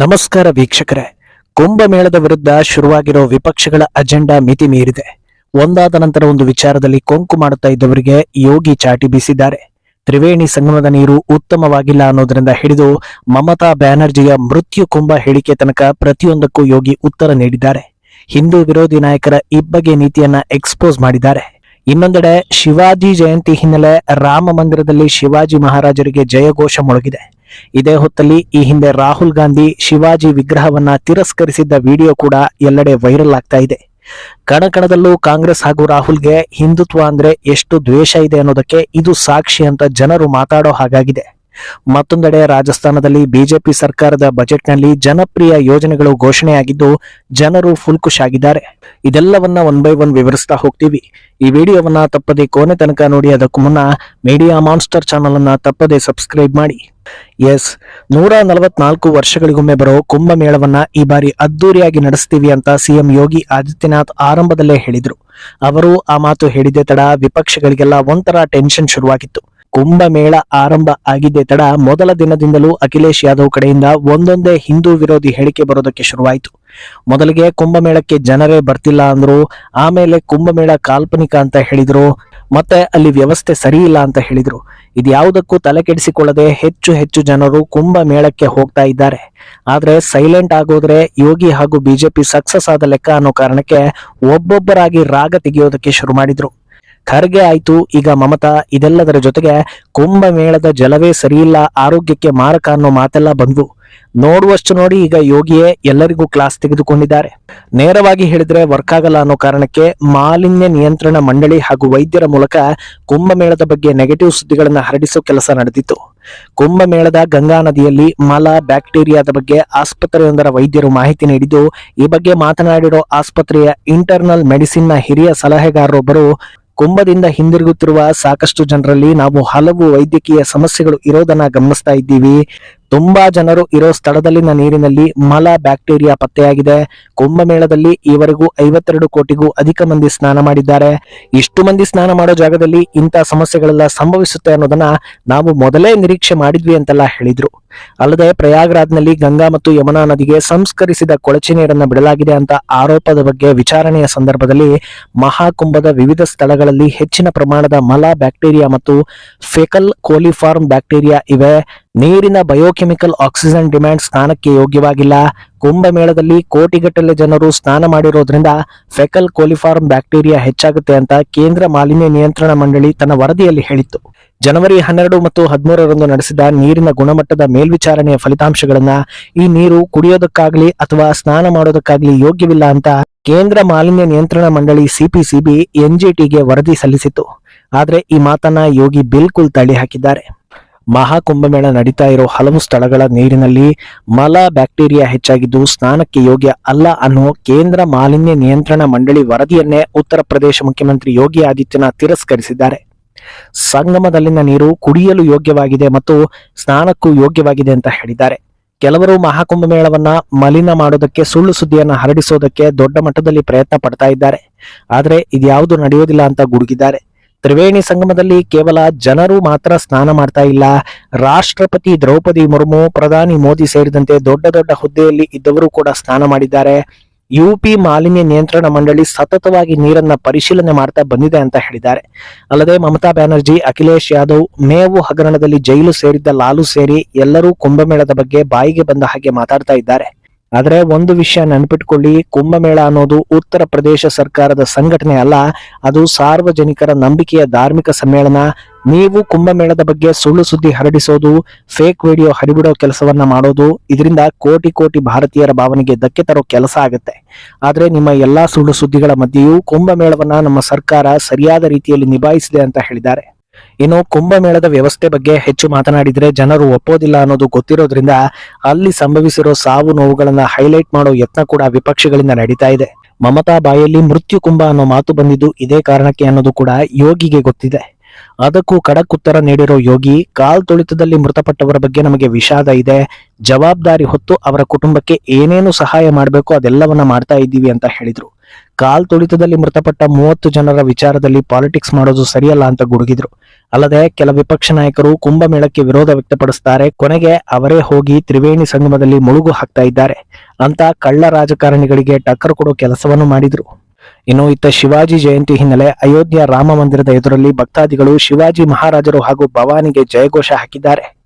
ನಮಸ್ಕಾರ ವೀಕ್ಷಕರೇ. ಕುಂಭಮೇಳದ ವಿರುದ್ಧ ಶುರುವಾಗಿರೋ ವಿಪಕ್ಷಗಳ ಅಜೆಂಡಾ ಮಿತಿ ಮೀರಿದೆ. ಒಂದಾದ ನಂತರ ಒಂದು ವಿಚಾರದಲ್ಲಿ ಕೊಂಕು ಮಾಡುತ್ತಾ ಇದ್ದವರಿಗೆ ಯೋಗಿ ಚಾಟಿ ಬೀಸಿದ್ದಾರೆ. ತ್ರಿವೇಣಿ ಸಂಗಮದ ನೀರು ಉತ್ತಮವಾಗಿಲ್ಲ ಅನ್ನೋದರಿಂದ ಹಿಡಿದು ಮಮತಾ ಬ್ಯಾನರ್ಜಿಯ ಮೃತ್ಯು ಕುಂಭ ಹೇಳಿಕೆ ತನಕ ಪ್ರತಿಯೊಂದಕ್ಕೂ ಯೋಗಿ ಉತ್ತರ ನೀಡಿದ್ದಾರೆ. ಹಿಂದೂ ವಿರೋಧಿ ನಾಯಕರ ಇಬ್ಬಗೆ ನೀತಿಯನ್ನ ಎಕ್ಸ್ಪೋಸ್ ಮಾಡಿದ್ದಾರೆ. ಇನ್ನೊಂದೆಡೆ ಶಿವಾಜಿ ಜಯಂತಿ ಹಿನ್ನೆಲೆ ರಾಮ ಮಂದಿರದಲ್ಲಿ ಶಿವಾಜಿ ಮಹಾರಾಜರಿಗೆ ಜಯಘೋಷ ಮೊಳಗಿದೆ. ಇದೇ ಹೊತ್ತಲ್ಲಿ ಈ ಹಿಂದೆ ರಾಹುಲ್ ಗಾಂಧಿ ಶಿವಾಜಿ ವಿಗ್ರಹವನ್ನ ತಿರಸ್ಕರಿಸಿದ್ದ ವಿಡಿಯೋ ಕೂಡ ಎಲ್ಲೆಡೆ ವೈರಲ್ ಆಗ್ತಾ ಇದೆ. ಕಣಕಣದಲ್ಲೂ ಕಾಂಗ್ರೆಸ್ ಹಾಗೂ ರಾಹುಲ್ಗೆ ಹಿಂದುತ್ವ ಅಂದ್ರೆ ಎಷ್ಟು ದ್ವೇಷ ಇದೆ ಅನ್ನೋದಕ್ಕೆ ಇದು ಸಾಕ್ಷಿ ಅಂತ ಜನರು ಮಾತಾಡೋ ಹಾಗಾಗಿದೆ. ಮತ್ತೊಂದೆಡೆ ರಾಜಸ್ಥಾನದಲ್ಲಿ ಬಿಜೆಪಿ ಸರ್ಕಾರದ ಬಜೆಟ್ನಲ್ಲಿ ಜನಪ್ರಿಯ ಯೋಜನೆಗಳು ಘೋಷಣೆಯಾಗಿದ್ದು, ಜನರು ಫುಲ್ ಖುಷ್ ಆಗಿದ್ದಾರೆ ಇದೆಲ್ಲವನ್ನ ಒನ್ ಬೈ ಒನ್ ವಿವರಿಸ್ತಾ ಹೋಗ್ತೀವಿ. ಈ ವಿಡಿಯೋವನ್ನ ತಪ್ಪದೆ ಕೊನೆ ತನಕ ನೋಡಿ, ಅದಕ್ಕೂ ಮುನ್ನ ಮೀಡಿಯಾ ಮಾನ್ಸ್ಟರ್ ಚಾನಲ್ ಅನ್ನ ತಪ್ಪದೆ ಸಬ್ಸ್ಕ್ರೈಬ್ ಮಾಡಿ. ಎಸ್, ನೂರ ನಲವತ್ನಾಲ್ಕು ವರ್ಷಗಳಿಗೊಮ್ಮೆ ಬರೋ ಕುಂಭಮೇಳವನ್ನ ಈ ಬಾರಿ ಅದ್ದೂರಿಯಾಗಿ ನಡೆಸ್ತೀವಿ ಅಂತ ಸಿಎಂ ಯೋಗಿ ಆದಿತ್ಯನಾಥ್ ಆರಂಭದಲ್ಲೇ ಹೇಳಿದ್ರು. ಅವರು ಆ ಮಾತು ಹೇಳಿದೆ ತಡ ವಿಪಕ್ಷಗಳಿಗೆಲ್ಲ ಒಂಥರ ಟೆನ್ಷನ್ ಶುರುವಾಗಿತ್ತು. ಕುಂಭಮೇಳ ಆರಂಭ ಆಗಿದ್ದೇ ತಡ, ಮೊದಲ ದಿನದಿಂದಲೂ ಅಖಿಲೇಶ್ ಯಾದವ್ ಕಡೆಯಿಂದ ಒಂದೊಂದೇ ಹಿಂದೂ ವಿರೋಧಿ ಹೇಳಿಕೆ ಬರೋದಕ್ಕೆ ಶುರುವಾಯಿತು. ಮೊದಲಿಗೆ ಕುಂಭಮೇಳಕ್ಕೆ ಜನರೇ ಬರ್ತಿಲ್ಲ ಅಂದ್ರು, ಆಮೇಲೆ ಕುಂಭಮೇಳ ಕಾಲ್ಪನಿಕ ಅಂತ ಹೇಳಿದ್ರು, ಮತ್ತೆ ಅಲ್ಲಿ ವ್ಯವಸ್ಥೆ ಸರಿ ಇಲ್ಲ ಅಂತ ಹೇಳಿದ್ರು. ಇದ್ಯಾವುದಕ್ಕೂ ತಲೆ ಕೆಡಿಸಿಕೊಳ್ಳದೆ ಹೆಚ್ಚು ಹೆಚ್ಚು ಜನರು ಕುಂಭಮೇಳಕ್ಕೆ ಹೋಗ್ತಾ ಇದ್ದಾರೆ. ಆದ್ರೆ ಸೈಲೆಂಟ್ ಆಗೋದ್ರೆ ಯೋಗಿ ಹಾಗೂ ಬಿಜೆಪಿ ಸಕ್ಸಸ್ ಆದ ಲೆಕ್ಕ ಅನ್ನೋ ಕಾರಣಕ್ಕೆ ಒಬ್ಬೊಬ್ಬರಾಗಿ ರಾಗ ತೆಗೆಯೋದಕ್ಕೆ ಶುರು ಮಾಡಿದ್ರು. ಖರ್ಗೆ ಆಯ್ತು. ಈಗ ಮಮತಾ, ಇದೆಲ್ಲದರ ಜೊತೆಗೆ ಕುಂಭಮೇಳದ ಜಲವೇ ಸರಿಯಿಲ್ಲ. ಆರೋಗ್ಯಕ್ಕೆ ಮಾರಕ ಅನ್ನೋ ಮಾತೆಲ್ಲ ಬಂದ್ವು. ನೋಡುವಷ್ಟು ನೋಡಿ ಈಗ ಯೋಗಿಯೇ ಎಲ್ಲರಿಗೂ ಕ್ಲಾಸ್ ತೆಗೆದುಕೊಂಡಿದ್ದಾರೆ. ನೇರವಾಗಿ ಹೇಳಿದ್ರೆ ವರ್ಕ್ ಆಗಲ್ಲ ಅನ್ನೋ ಕಾರಣಕ್ಕೆ ಮಾಲಿನ್ಯ ನಿಯಂತ್ರಣ ಮಂಡಳಿ ಹಾಗೂ ವೈದ್ಯರ ಮೂಲಕ ಕುಂಭಮೇಳದ ಬಗ್ಗೆ ನೆಗೆಟಿವ್ ಸುದ್ದಿಗಳನ್ನು ಹರಡಿಸೋ ಕೆಲಸ ನಡೆದಿತ್ತು. ಕುಂಭಮೇಳದ ಗಂಗಾ ನದಿಯಲ್ಲಿ ಮಲ ಬ್ಯಾಕ್ಟೀರಿಯಾದ ಬಗ್ಗೆ ಆಸ್ಪತ್ರೆಯೊಂದರ ವೈದ್ಯರು ಮಾಹಿತಿ ನೀಡಿದ್ದು, ಈ ಬಗ್ಗೆ ಮಾತನಾಡಿರೋ ಆಸ್ಪತ್ರೆಯ ಇಂಟರ್ನಲ್ ಮೆಡಿಸಿನ್ನ ಹಿರಿಯ ಸಲಹೆಗಾರರೊಬ್ಬರು ಕುಂಭದಿಂದ ಹಿಂದಿರುಗುತ್ತಿರುವ ಸಾಕಷ್ಟು ಜನರಲ್ಲಿ ನಾವು ಹಲವು ವೈದ್ಯಕೀಯ ಸಮಸ್ಯೆಗಳು ಇರೋದನ್ನ ಗಮನಿಸ್ತಾ ಇದ್ದೀವಿ. ತುಂಬಾ ಜನರು ಇರೋ ಸ್ಥಳದಲ್ಲಿನ ನೀರಿನಲ್ಲಿ ಮಲ ಬ್ಯಾಕ್ಟೀರಿಯಾ ಪತ್ತೆಯಾಗಿದೆ. ಕುಂಭಮೇಳದಲ್ಲಿ ಈವರೆಗೂ ಐವತ್ತೆರಡು ಕೋಟಿಗೂ ಅಧಿಕ ಮಂದಿ ಸ್ನಾನ ಮಾಡಿದ್ದಾರೆ. ಇಷ್ಟು ಮಂದಿ ಸ್ನಾನ ಮಾಡೋ ಜಾಗದಲ್ಲಿ ಇಂಥ ಸಮಸ್ಯೆಗಳೆಲ್ಲ ಸಂಭವಿಸುತ್ತೆ ಅನ್ನೋದನ್ನ ನಾವು ಮೊದಲೇ ನಿರೀಕ್ಷೆ ಮಾಡಿದ್ವಿ ಅಂತೆಲ್ಲ ಹೇಳಿದ್ರು. ಅಲ್ಲದೆ ಪ್ರಯಾಗ್ರಾಜ್ನಲ್ಲಿ ಗಂಗಾ ಮತ್ತು ಯಮುನಾ ನದಿಗೆ ಸಂಸ್ಕರಿಸಿದ ಕೊಳಚೆ ನೀರನ್ನು ಬಿಡಲಾಗಿದೆ ಅಂತ ಆರೋಪದ ಬಗ್ಗೆ ವಿಚಾರಣೆಯ ಸಂದರ್ಭದಲ್ಲಿ ಮಹಾಕುಂಭದ ವಿವಿಧ ಸ್ಥಳಗಳಲ್ಲಿ ಹೆಚ್ಚಿನ ಪ್ರಮಾಣದ ಮಲ ಬ್ಯಾಕ್ಟೀರಿಯಾ ಮತ್ತು ಫೆಕಲ್ ಕೋಲಿಫಾರ್ಮ್ ಬ್ಯಾಕ್ಟೀರಿಯಾ ಇವೆ. ನೀರಿನ ಬಯೋಕೆಮಿಕಲ್ ಆಕ್ಸಿಜನ್ ಡಿಮ್ಯಾಂಡ್ ಸ್ನಾನಕ್ಕೆ ಯೋಗ್ಯವಾಗಿಲ್ಲ. ಕುಂಭಮೇಳದಲ್ಲಿ ಕೋಟಿಗಟ್ಟಲೆ ಜನರು ಸ್ನಾನ ಮಾಡಿರೋದ್ರಿಂದ ಫೆಕಲ್ ಕೋಲಿಫಾರ್ಮ್ ಬ್ಯಾಕ್ಟೀರಿಯಾ ಹೆಚ್ಚಾಗುತ್ತೆ ಅಂತ ಕೇಂದ್ರ ಮಾಲಿನ್ಯ ನಿಯಂತ್ರಣ ಮಂಡಳಿ ತನ್ನ ವರದಿಯಲ್ಲಿ ಹೇಳಿತ್ತು. ಜನವರಿ ಹನ್ನೆರಡು ಮತ್ತು ಹದಿಮೂರರಂದು ನಡೆಸಿದ ನೀರಿನ ಗುಣಮಟ್ಟದ ಮೇಲ್ವಿಚಾರಣೆಯ ಫಲಿತಾಂಶಗಳನ್ನ ಈ ನೀರು ಕುಡಿಯೋದಕ್ಕಾಗಲಿ ಅಥವಾ ಸ್ನಾನ ಮಾಡೋದಕ್ಕಾಗ್ಲಿ ಯೋಗ್ಯವಿಲ್ಲ ಅಂತ ಕೇಂದ್ರ ಮಾಲಿನ್ಯ ನಿಯಂತ್ರಣ ಮಂಡಳಿ ಸಿಪಿಸಿಬಿ ಎನ್ಜಿಟಿಗೆ ವರದಿ ಸಲ್ಲಿಸಿತ್ತು. ಆದರೆ ಈ ಮಾತನ್ನ ಯೋಗಿ ಬಿಲ್ಕುಲ್ ತಳ್ಳಿ ಹಾಕಿದ್ದಾರೆ. ಮಹಾಕುಂಭಮೇಳ ನಡೀತಾ ಇರೋ ಹಲವು ಸ್ಥಳಗಳ ನೀರಿನಲ್ಲಿ ಮಲ ಬ್ಯಾಕ್ಟೀರಿಯಾ ಹೆಚ್ಚಾಗಿದ್ದು ಸ್ನಾನಕ್ಕೆ ಯೋಗ್ಯ ಅಲ್ಲ ಅನ್ನೋ ಕೇಂದ್ರ ಮಾಲಿನ್ಯ ನಿಯಂತ್ರಣ ಮಂಡಳಿ ವರದಿಯನ್ನೇ ಉತ್ತರ ಪ್ರದೇಶ ಮುಖ್ಯಮಂತ್ರಿ ಯೋಗಿ ಆದಿತ್ಯನಾಥ್ ತಿರಸ್ಕರಿಸಿದ್ದಾರೆ. ಸಂಗಮದಲ್ಲಿನ ನೀರು ಕುಡಿಯಲು ಯೋಗ್ಯವಾಗಿದೆ ಮತ್ತು ಸ್ನಾನಕ್ಕೂ ಯೋಗ್ಯವಾಗಿದೆ ಅಂತ ಹೇಳಿದ್ದಾರೆ. ಕೆಲವರು ಮಹಾಕುಂಭಮೇಳವನ್ನ ಮಲಿನ ಮಾಡೋದಕ್ಕೆ, ಸುಳ್ಳು ಸುದ್ದಿಯನ್ನ ಹರಡಿಸೋದಕ್ಕೆ ದೊಡ್ಡ ಮಟ್ಟದಲ್ಲಿ ಪ್ರಯತ್ನ ಪಡ್ತಾ ಇದ್ದಾರೆ. ಆದರೆ ಇದ್ಯಾವುದು ನಡೆಯೋದಿಲ್ಲ ಅಂತ ಗುಡುಗಿದ್ದಾರೆ. ತ್ರಿವೇಣಿ ಸಂಗಮದಲ್ಲಿ ಕೇವಲ ಜನರು ಮಾತ್ರ ಸ್ನಾನ ಮಾಡ್ತಾ ಇಲ್ಲ. ರಾಷ್ಟ್ರಪತಿ ದ್ರೌಪದಿ ಮುರ್ಮು, ಪ್ರಧಾನಿ ಮೋದಿ ಸೇರಿದಂತೆ ದೊಡ್ಡ ದೊಡ್ಡ ಹುದ್ದೆಯಲ್ಲಿ ಇದ್ದವರು ಕೂಡ ಸ್ನಾನ ಮಾಡಿದ್ದಾರೆ. ಯುಪಿ ಮಾಲಿನ್ಯ ನಿಯಂತ್ರಣ ಮಂಡಳಿ ಸತತವಾಗಿ ನೀರನ್ನ ಪರಿಶೀಲನೆ ಮಾಡ್ತಾ ಬಂದಿದೆ ಅಂತ ಹೇಳಿದ್ದಾರೆ. ಅಲ್ಲದೆ ಮಮತಾ ಬ್ಯಾನರ್ಜಿ, ಅಖಿಲೇಶ್ ಯಾದವ್, ಮೇವು ಹಗರಣದಲ್ಲಿ ಜೈಲು ಸೇರಿದ್ದ ಲಾಲು ಸೇರಿ ಎಲ್ಲರೂ ಕುಂಭಮೇಳದ ಬಗ್ಗೆ ಬಾಯಿಗೆ ಬಂದ ಹಾಗೆ ಮಾತಾಡ್ತಾ ಇದ್ದಾರೆ. ಆದರೆ ಒಂದು ವಿಷಯ ನೆನಪಿಟ್ಕೊಳ್ಳಿ, ಕುಂಭಮೇಳ ಅನ್ನೋದು ಉತ್ತರ ಪ್ರದೇಶ ಸರ್ಕಾರದ ಸಂಘಟನೆ ಅಲ್ಲ, ಅದು ಸಾರ್ವಜನಿಕರ ನಂಬಿಕೆಯ ಧಾರ್ಮಿಕ ಸಮ್ಮೇಳನ ನೀವು ಕುಂಭಮೇಳದ ಬಗ್ಗೆ ಸುಳ್ಳು ಸುದ್ದಿ ಹರಡಿಸೋದು ಫೇಕ್ ವಿಡಿಯೋ ಹರಿಬಿಡೋ ಕೆಲಸವನ್ನ ಮಾಡೋದು, ಇದರಿಂದ ಕೋಟಿ ಕೋಟಿ ಭಾರತೀಯರ ಭಾವನೆಗೆ ಧಕ್ಕೆ ತರೋ ಕೆಲಸ ಆಗುತ್ತೆ. ಆದರೆ ನಿಮ್ಮ ಎಲ್ಲಾ ಸುಳ್ಳು ಸುದ್ದಿಗಳ ಮಧ್ಯೆಯೂ ಕುಂಭಮೇಳವನ್ನ ನಮ್ಮ ಸರ್ಕಾರ ಸರಿಯಾದ ರೀತಿಯಲ್ಲಿ ನಿಭಾಯಿಸಿದೆ ಅಂತ ಹೇಳಿದ್ದಾರೆ. ಇನ್ನು ಕುಂಭಮೇಳದ ವ್ಯವಸ್ಥೆ ಬಗ್ಗೆ ಹೆಚ್ಚು ಮಾತನಾಡಿದ್ರೆ ಜನರು ಒಪ್ಪೋದಿಲ್ಲ ಅನ್ನೋದು ಗೊತ್ತಿರೋದ್ರಿಂದ ಅಲ್ಲಿ ಸಂಭವಿಸಿರೋ ಸಾವು ನೋವುಗಳನ್ನ ಹೈಲೈಟ್ ಮಾಡೋ ಯತ್ನ ಕೂಡ ವಿಪಕ್ಷಗಳಿಂದ ನಡೀತಾ ಇದೆ. ಮಮತಾ ಬಾಯಲ್ಲಿ ಮೃತ್ಯು ಕುಂಭ ಅನ್ನೋ ಮಾತು ಬಂದಿದ್ದು ಇದೇ ಕಾರಣಕ್ಕೆ ಅನ್ನೋದು ಕೂಡ ಯೋಗಿಗೆ ಗೊತ್ತಿದೆ. ಅದಕ್ಕೂ ಖಡಕ್ ಉತ್ತರ ನೀಡಿರೋ ಯೋಗಿ, ಕಾಲ್ ತುಳಿತದಲ್ಲಿ ಮೃತಪಟ್ಟವರ ಬಗ್ಗೆ ನಮಗೆ ವಿಷಾದ ಇದೆ. ಜವಾಬ್ದಾರಿ ಹೊತ್ತು ಅವರ ಕುಟುಂಬಕ್ಕೆ ಏನೇನು ಸಹಾಯ ಮಾಡಬೇಕು ಅದೆಲ್ಲವನ್ನ ಮಾಡ್ತಾ ಇದ್ದೀವಿ ಅಂತ ಹೇಳಿದ್ರು. ಕಾಲ್ ತುಳಿತದಲ್ಲಿ ಮೃತಪಟ್ಟ ಮೂವತ್ತು ಜನರ ವಿಚಾರದಲ್ಲಿ ಪಾಲಿಟಿಕ್ಸ್ ಮಾಡೋದು ಸರಿಯಲ್ಲ ಅಂತ ಗುಡುಗಿದ್ರು. ಅಲ್ಲದೆ ಕೆಲ ವಿಪಕ್ಷ ನಾಯಕರು ಕುಂಭಮೇಳಕ್ಕೆ ವಿರೋಧ ವ್ಯಕ್ತಪಡಿಸುತ್ತಾರೆ ಕೊನೆಗೆ ಅವರೇ ಹೋಗಿ ತ್ರಿವೇಣಿ ಸಂಗಮದಲ್ಲಿ ಮುಳುಗು ಹಾಕ್ತಾ ಇದ್ದಾರೆ. ಅಂತ ಕಳ್ಳ ರಾಜಕಾರಣಿಗಳಿಗೆ ಟಕ್ಕರ್ ಕೊಡೋ ಕೆಲಸವನ್ನು ಮಾಡಿದ್ರು. ಇನ್ನು ಇತ್ತ ಶಿವಾಜಿ ಜಯಂತಿ ಹಿನ್ನೆಲೆ ಅಯೋಧ್ಯ ರಾಮ ಮಂದಿರದ ಎದುರಲ್ಲಿ ಭಕ್ತಾದಿಗಳು ಶಿವಾಜಿ ಮಹಾರಾಜರು ಹಾಗೂ ಭವಾನಿಗೆ ಜಯಘೋಷ ಹಾಕಿದ್ದಾರೆ.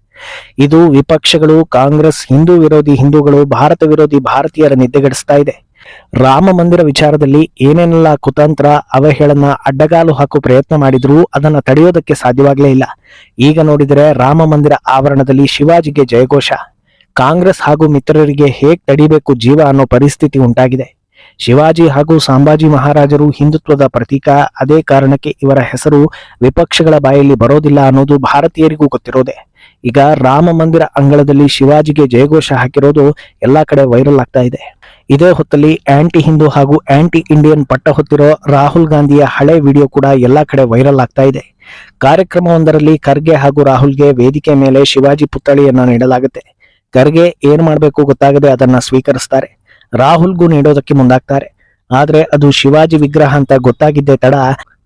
ಇದು ವಿಪಕ್ಷಗಳು, ಕಾಂಗ್ರೆಸ್, ಹಿಂದೂ ವಿರೋಧಿ ಹಿಂದೂಗಳು, ಭಾರತ ವಿರೋಧಿ ಭಾರತೀಯರ ನಿದ್ದೆಗೆಡಿಸ್ತಾ ಇದೆ. ರಾಮ ಮಂದಿರ ವಿಚಾರದಲ್ಲಿ ಏನೇನೆಲ್ಲ ಕುತಂತ್ರ, ಅವಹೇಳನ, ಅಡ್ಡಗಾಲು ಹಾಕುವ ಪ್ರಯತ್ನ ಮಾಡಿದರೂ ಅದನ್ನ ತಡೆಯೋದಕ್ಕೆ ಸಾಧ್ಯವಾಗಲೇ ಇಲ್ಲ. ಈಗ ನೋಡಿದರೆ ರಾಮ ಮಂದಿರ ಆವರಣದಲ್ಲಿ ಶಿವಾಜಿಗೆ ಜಯಘೋಷ. ಕಾಂಗ್ರೆಸ್ ಹಾಗೂ ಮಿತ್ರರಿಗೆ ಹೇಗ್ ತಡಿಬೇಕು ಜೀವ ಅನ್ನೋ ಪರಿಸ್ಥಿತಿ ಉಂಟಾಗಿದೆ. ಶಿವಾಜಿ ಹಾಗೂ ಸಂಭಾಜಿ ಮಹಾರಾಜರು ಹಿಂದುತ್ವದ ಪ್ರತೀಕ. ಅದೇ ಕಾರಣಕ್ಕೆ ಇವರ ಹೆಸರು ವಿಪಕ್ಷಗಳ ಬಾಯಲ್ಲಿ ಬರೋದಿಲ್ಲ ಅನ್ನೋದು ಭಾರತೀಯರಿಗೂ ಗೊತ್ತಿರೋದೆ. ಈಗ ರಾಮ ಮಂದಿರ ಅಂಗಳದಲ್ಲಿ ಶಿವಾಜಿಗೆ ಜಯಘೋಷ ಹಾಕಿರೋದು ಎಲ್ಲಾ ಕಡೆ ವೈರಲ್ ಆಗ್ತಾ ಇದೆ. ಇದೇ ಹೊತ್ತಲ್ಲಿ ಆಂಟಿ ಹಿಂದೂ ಹಾಗೂ ಆಂಟಿ ಇಂಡಿಯನ್ ಪಟ್ಟ ಹೊತ್ತಿರೋ ರಾಹುಲ್ ಗಾಂಧಿಯ ಹಳೆ ವಿಡಿಯೋ ಕೂಡ ಎಲ್ಲಾ ಕಡೆ ವೈರಲ್ ಆಗ್ತಾ ಇದೆ. ಕಾರ್ಯಕ್ರಮವೊಂದರಲ್ಲಿ ಖರ್ಗೆ ಹಾಗೂ ರಾಹುಲ್ಗೆ ವೇದಿಕೆ ಮೇಲೆ ಶಿವಾಜಿ ಪುತ್ಥಳಿಯನ್ನು ನೀಡಲಾಗುತ್ತೆ. ಖರ್ಗೆ ಏನ್ ಮಾಡಬೇಕು ಗೊತ್ತಾಗದೆ ಅದನ್ನ ಸ್ವೀಕರಿಸ್ತಾರೆ. ರಾಹುಲ್ಗೂ ನೀಡೋದಕ್ಕೆ ಮುಂದಾಗ್ತಾರೆ. ಆದ್ರೆ ಅದು ಶಿವಾಜಿ ವಿಗ್ರಹ ಅಂತ ಗೊತ್ತಾಗಿದ್ದೇ ತಡ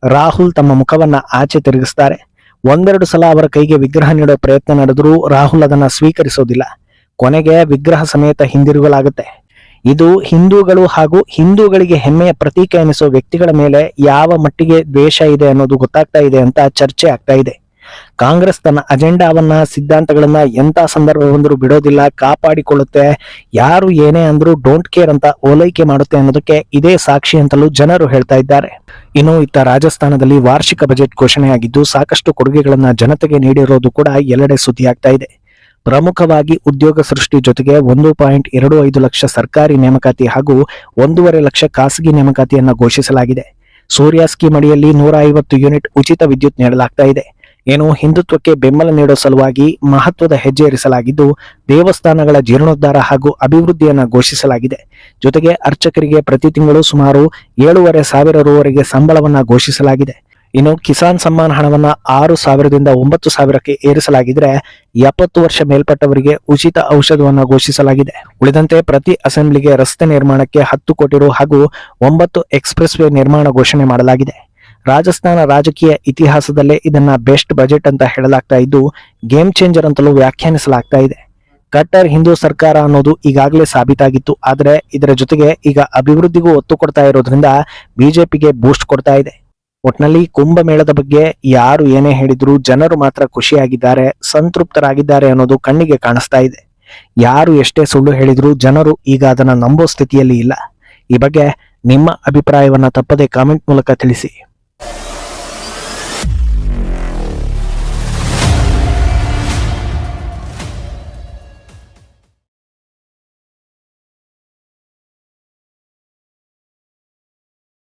ರಾಹುಲ್ ತಮ್ಮ ಮುಖವನ್ನ ಆಚೆ ತಿರುಗಿಸ್ತಾರೆ. ಒಂದೆರಡು ಸಲ ಅವರ ಕೈಗೆ ವಿಗ್ರಹ ನೀಡೋ ಪ್ರಯತ್ನ ನಡೆದರೂ ರಾಹುಲ್ ಅದನ್ನ ಸ್ವೀಕರಿಸೋದಿಲ್ಲ. ಕೊನೆಗೆ ವಿಗ್ರಹ ಸಮೇತ ಹಿಂದಿರುಗಲಾಗುತ್ತೆ. ಇದು ಹಿಂದೂಗಳು ಹಾಗೂ ಹಿಂದೂಗಳಿಗೆ ಹೆಮ್ಮೆಯ ಪ್ರತೀಕ ಎನಿಸೋ ವ್ಯಕ್ತಿಗಳ ಮೇಲೆ ಯಾವ ಮಟ್ಟಿಗೆ ದ್ವೇಷ ಇದೆ ಅನ್ನೋದು ಗೊತ್ತಾಗ್ತಾ ಇದೆ ಅಂತ ಚರ್ಚೆ ಆಗ್ತಾ ಇದೆ. ಕಾಂಗ್ರೆಸ್ ತನ್ನ ಅಜೆಂಡಾವನ್ನ, ಸಿದ್ಧಾಂತಗಳನ್ನ ಎಂತ ಸಂದರ್ಭ ಬಂದರೂ ಬಿಡೋದಿಲ್ಲ, ಕಾಪಾಡಿಕೊಳ್ಳುತ್ತೆ. ಯಾರು ಏನೇ ಅಂದ್ರೂ ಡೋಂಟ್ ಕೇರ್ ಅಂತ ಓಲೈಕೆ ಮಾಡುತ್ತೆ ಅನ್ನೋದಕ್ಕೆ ಇದೇ ಸಾಕ್ಷಿ ಅಂತಲೂ ಜನರು ಹೇಳ್ತಾ ಇದ್ದಾರೆ. ಇನ್ನು ಇತ್ತ ರಾಜಸ್ಥಾನದಲ್ಲಿ ವಾರ್ಷಿಕ ಬಜೆಟ್ ಘೋಷಣೆಯಾಗಿದ್ದು ಸಾಕಷ್ಟು ಕೊಡುಗೆಗಳನ್ನ ಜನತೆಗೆ ನೀಡಿರೋದು ಕೂಡ ಎಲ್ಲೆಡೆ ಸುದ್ದಿಯಾಗ್ತಾ ಇದೆ. ಪ್ರಮುಖವಾಗಿ ಉದ್ಯೋಗ ಸೃಷ್ಟಿ ಜೊತೆಗೆ ಒಂದು ಪಾಯಿಂಟ್ ಎರಡು ಐದು ಲಕ್ಷ ಸರ್ಕಾರಿ ನೇಮಕಾತಿ ಹಾಗೂ ಒಂದೂವರೆ ಲಕ್ಷ ಖಾಸಗಿ ನೇಮಕಾತಿಯನ್ನ ಘೋಷಿಸಲಾಗಿದೆ. ಸೂರ್ಯ ಸ್ಕೀಮ್ ಅಡಿಯಲ್ಲಿ ನೂರ ಐವತ್ತು ಯೂನಿಟ್ ಉಚಿತ ವಿದ್ಯುತ್ ನೀಡಲಾಗ್ತಾ ಇದೆ. ಏನು ಹಿಂದುತ್ವಕ್ಕೆ ಬೆಂಬಲ ನೀಡೋ ಸಲುವಾಗಿ ಮಹತ್ವದ ಹೆಜ್ಜೆ ಇರಿಸಲಾಗಿದ್ದು, ದೇವಸ್ಥಾನಗಳ ಜೀರ್ಣೋದ್ಧಾರ ಹಾಗೂ ಅಭಿವೃದ್ಧಿಯನ್ನು ಘೋಷಿಸಲಾಗಿದೆ. ಜೊತೆಗೆ ಅರ್ಚಕರಿಗೆ ಪ್ರತಿ ತಿಂಗಳು ಸುಮಾರು ಏಳೂವರೆ ಸಾವಿರ ರೂವರೆಗೆ ಸಂಬಳವನ್ನು ಘೋಷಿಸಲಾಗಿದೆ. ಇನ್ನು ಕಿಸಾನ್ ಸಮ್ಮಾನ್ ಹಣವನ್ನು ಆರು ಸಾವಿರದಿಂದ ಒಂಬತ್ತು ಸಾವಿರಕ್ಕೆ ಏರಿಸಲಾಗಿದ್ರೆ, ಎಪ್ಪತ್ತು ವರ್ಷ ಮೇಲ್ಪಟ್ಟವರಿಗೆ ಉಚಿತ ಔಷಧವನ್ನು ಘೋಷಿಸಲಾಗಿದೆ. ಉಳಿದಂತೆ ಪ್ರತಿ ಅಸೆಂಬ್ಲಿಗೆ ರಸ್ತೆ ನಿರ್ಮಾಣಕ್ಕೆ ಹತ್ತು ಕೋಟಿ ರು ಹಾಗೂ ಒಂಬತ್ತು ಎಕ್ಸ್ಪ್ರೆಸ್ ವೇ ನಿರ್ಮಾಣ ಘೋಷಣೆ ಮಾಡಲಾಗಿದೆ. ರಾಜಸ್ಥಾನ ರಾಜಕೀಯ ಇತಿಹಾಸದಲ್ಲೇ ಇದನ್ನ ಬೆಸ್ಟ್ ಬಜೆಟ್ ಅಂತ ಹೇಳಲಾಗ್ತಾ ಇದ್ದು, ಗೇಮ್ ಚೇಂಜರ್ ಅಂತಲೂ ವ್ಯಾಖ್ಯಾನಿಸಲಾಗ್ತಾ ಇದೆ. ಕಟ್ಟರ್ ಹಿಂದೂ ಸರ್ಕಾರ ಅನ್ನೋದು ಈಗಾಗಲೇ ಸಾಬೀತಾಗಿತ್ತು. ಆದರೆ ಇದರ ಜೊತೆಗೆ ಈಗ ಅಭಿವೃದ್ಧಿಗೂ ಒತ್ತು ಕೊಡ್ತಾ ಇರೋದ್ರಿಂದ ಬಿಜೆಪಿಗೆ ಬೂಸ್ಟ್ ಕೊಡ್ತಾ ಇದೆ. ಒಟ್ನಲ್ಲಿ ಕುಂಭಮೇಳದ ಬಗ್ಗೆ ಯಾರು ಏನೇ ಹೇಳಿದ್ರು ಜನರು ಮಾತ್ರ ಖುಷಿಯಾಗಿದ್ದಾರೆ, ಸಂತೃಪ್ತರಾಗಿದ್ದಾರೆ ಅನ್ನೋದು ಕಣ್ಣಿಗೆ ಕಾಣಿಸ್ತಾ ಇದೆ. ಯಾರು ಎಷ್ಟೇ ಸುಳ್ಳು ಹೇಳಿದ್ರು ಜನರು ಈಗ ಅದನ್ನ ನಂಬೋ ಸ್ಥಿತಿಯಲ್ಲಿ ಇಲ್ಲ. ಈ ಬಗ್ಗೆ ನಿಮ್ಮ ಅಭಿಪ್ರಾಯವನ್ನು ತಪ್ಪದೆ ಕಾಮೆಂಟ್ ಮೂಲಕ ತಿಳಿಸಿ.